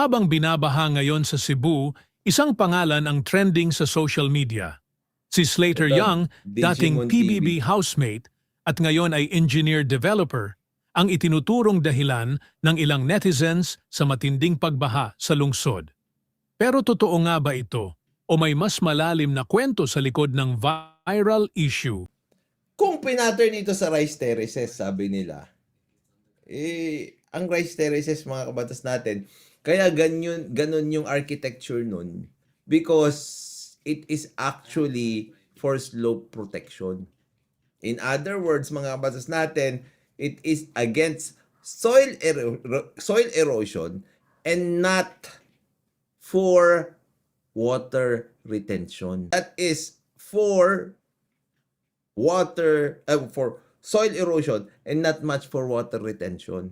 Habang binabaha ngayon sa Cebu, isang pangalan ang trending sa social media. Si Slater Ito, Young, dating PBB TV. housemate at ngayon ay engineer-developer, ang itinuturong dahilan ng ilang netizens sa matinding pagbaha sa lungsod. Pero totoo nga ba ito? O may mas malalim na kwento sa likod ng viral issue? Kung pinattern ito sa rice terraces, sabi nila, eh, ang rice terraces, mga kabatas natin, kaya ganyan, ganun yung architecture nun because it is actually for slope protection. In other words, mga kabatas natin, it is against soil ero- soil erosion and not for water retention. That is for water uh, for soil erosion and not much for water retention.